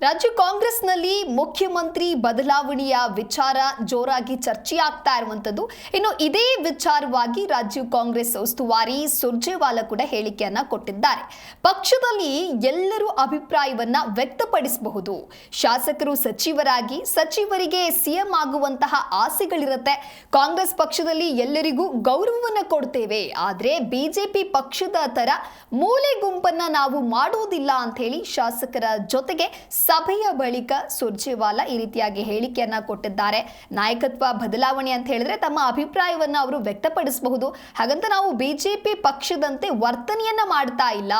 ರಾಜ್ಯ ಕಾಂಗ್ರೆಸ್ನಲ್ಲಿ ಮುಖ್ಯಮಂತ್ರಿ ಬದಲಾವಣೆಯ ವಿಚಾರ ಜೋರಾಗಿ ಚರ್ಚೆಯಾಗ್ತಾ ಇರುವಂತದ್ದು ಇನ್ನು ಇದೇ ವಿಚಾರವಾಗಿ ರಾಜ್ಯ ಕಾಂಗ್ರೆಸ್ ಉಸ್ತುವಾರಿ ಸುರ್ಜೇವಾಲಾ ಕೂಡ ಹೇಳಿಕೆಯನ್ನ ಕೊಟ್ಟಿದ್ದಾರೆ. ಪಕ್ಷದಲ್ಲಿ ಎಲ್ಲರೂ ಅಭಿಪ್ರಾಯವನ್ನ ವ್ಯಕ್ತಪಡಿಸಬಹುದು. ಶಾಸಕರು ಸಚಿವರಾಗಿ ಸಚಿವರಿಗೆ ಸಿಎಂ ಆಗುವಂತಹ ಆಸೆಗಳಿರುತ್ತೆ. ಕಾಂಗ್ರೆಸ್ ಪಕ್ಷದಲ್ಲಿ ಎಲ್ಲರಿಗೂ ಗೌರವವನ್ನು ಕೊಡ್ತೇವೆ. ಆದರೆ ಬಿಜೆಪಿ ಪಕ್ಷದ ತರ ಮೂಲೆ ಗುಂಪನ್ನ ನಾವು ಮಾಡುವುದಿಲ್ಲ ಅಂತ ಹೇಳಿ ಶಾಸಕರ ಜೊತೆಗೆ ಸಭೆಯ ಬಳಿಕ ಸುರ್ಜೇವಾಲಾ ಈ ರೀತಿಯಾಗಿ ಹೇಳಿಕೆಯನ್ನ ಕೊಟ್ಟಿದ್ದಾರೆ. ನಾಯಕತ್ವ ಬದಲಾವಣೆ ಅಂತ ಹೇಳಿದ್ರೆ ತಮ್ಮ ಅಭಿಪ್ರಾಯವನ್ನ ಅವರು ವ್ಯಕ್ತಪಡಿಸಬಹುದು. ಹಾಗಂತ ನಾವು ಬಿಜೆಪಿ ಪಕ್ಷದಂತೆ ವರ್ತನೆಯನ್ನ ಮಾಡ್ತಾ ಇಲ್ಲ.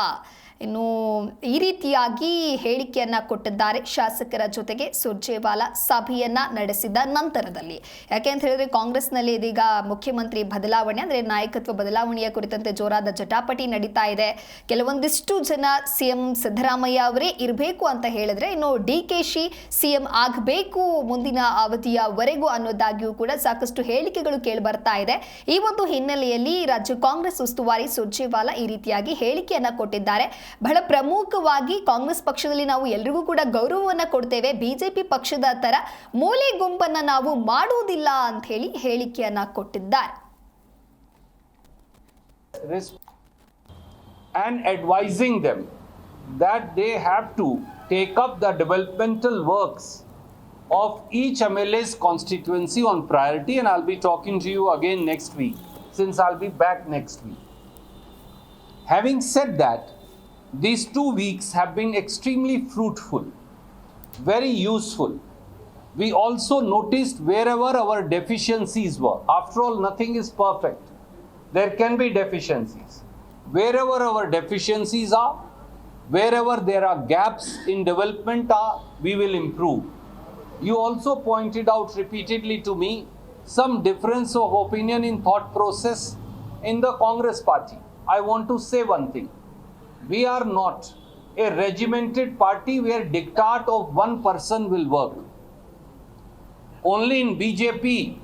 ಇನ್ನು ಈ ರೀತಿಯಾಗಿ ಹೇಳಿಕೆಯನ್ನ ಕೊಟ್ಟಿದ್ದಾರೆ ಶಾಸಕರ ಜೊತೆಗೆ ಸುರ್ಜೇವಾಲಾ ಸಭೆಯನ್ನ ನಡೆಸಿದ ನಂತರದಲ್ಲಿ. ಯಾಕೆ ಅಂತ ಹೇಳಿದ್ರೆ ಕಾಂಗ್ರೆಸ್ನಲ್ಲಿ ಇದೀಗ ಮುಖ್ಯಮಂತ್ರಿ ಬದಲಾವಣೆ, ಅಂದ್ರೆ ನಾಯಕತ್ವ ಬದಲಾವಣೆಯ ಕುರಿತಂತೆ ಜೋರಾದ ಜಟಾಪಟಿ ನಡೀತಾ ಇದೆ. ಕೆಲವೊಂದಿಷ್ಟು ಜನ ಸಿಎಂ ಸಿದ್ದರಾಮಯ್ಯ ಅವರೇ ಇರಬೇಕು ಅಂತ ಹೇಳಿದ್ರೆ ಇನ್ನು ಡಿ ಕೆ ಶಿ ಸಿಎಂ ಆಗಬೇಕು ಮುಂದಿನ ಅವಧಿಯವರೆಗೂ ಅನ್ನೋದಾಗಿಯೂ ಕೂಡ ಸಾಕಷ್ಟು ಹೇಳಿಕೆಗಳು ಕೇಳಿ ಬರ್ತಾ ಇದೆ. ಈ ಒಂದು ಹಿನ್ನೆಲೆಯಲ್ಲಿ ರಾಜ್ಯ ಕಾಂಗ್ರೆಸ್ ಉಸ್ತುವಾರಿ ಸುರ್ಜೇವಾಲಾ ಈ ರೀತಿಯಾಗಿ ಹೇಳಿಕೆಯನ್ನ ಕೊಟ್ಟಿದ್ದಾರೆ. ಬಹಳ ಪ್ರಮುಖವಾಗಿ ಕಾಂಗ್ರೆಸ್ ಪಕ್ಷದಲ್ಲಿ ನಾವು ಎಲ್ರಿಗೂ ಕೂಡ ಗೌರವವನ್ನು ಕೊಡ್ತೇವೆ ಬಿಜೆಪಿ ಪಕ್ಷದ ತರ ಮೂಲೆ ಗುಂಪನ್ನ ನಾವು ಮಾಡುವುದಿಲ್ಲ ಅಂತ ಹೇಳಿ ಹೇಳಿಕೆಯನ್ನ ಕೊಟ್ಟಿದ್ದಾರೆ and advising them that they have to take up the developmental works of each MLA's constituency on priority. And I'll be talking to you again next week, since I'll be back next week. Having said that, these two weeks have been extremely fruitful, very useful. We also noticed wherever our deficiencies were. After all, nothing is perfect there can be deficiencies. Wherever our deficiencies are, wherever there are gaps in development are, we will improve. You also pointed out repeatedly to me some difference of opinion in thought process in the Congress party. I want to say one thing. We are not a regimented party where diktat of one person will work. Only in BJP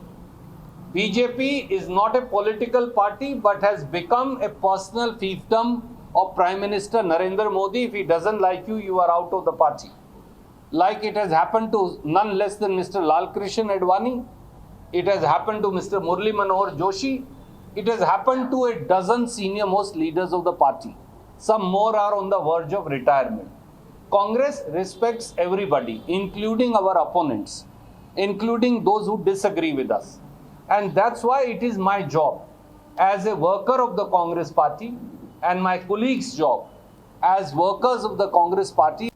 BJP is not a political party but has become a personal fiefdom of Prime Minister Narendra Modi. If he doesn't like you, you are out of the party. Like it has happened to none less than Mr. Lal Krishan Advani, it has happened to Mr. Murli Manohar Joshi, it has happened to a dozen senior most leaders of the party. Some more are on the verge of retirement. Congress respects everybody, including our opponents, including those who disagree with us. And that's why it is my job as a worker of the Congress party and my colleagues' job as workers of the Congress party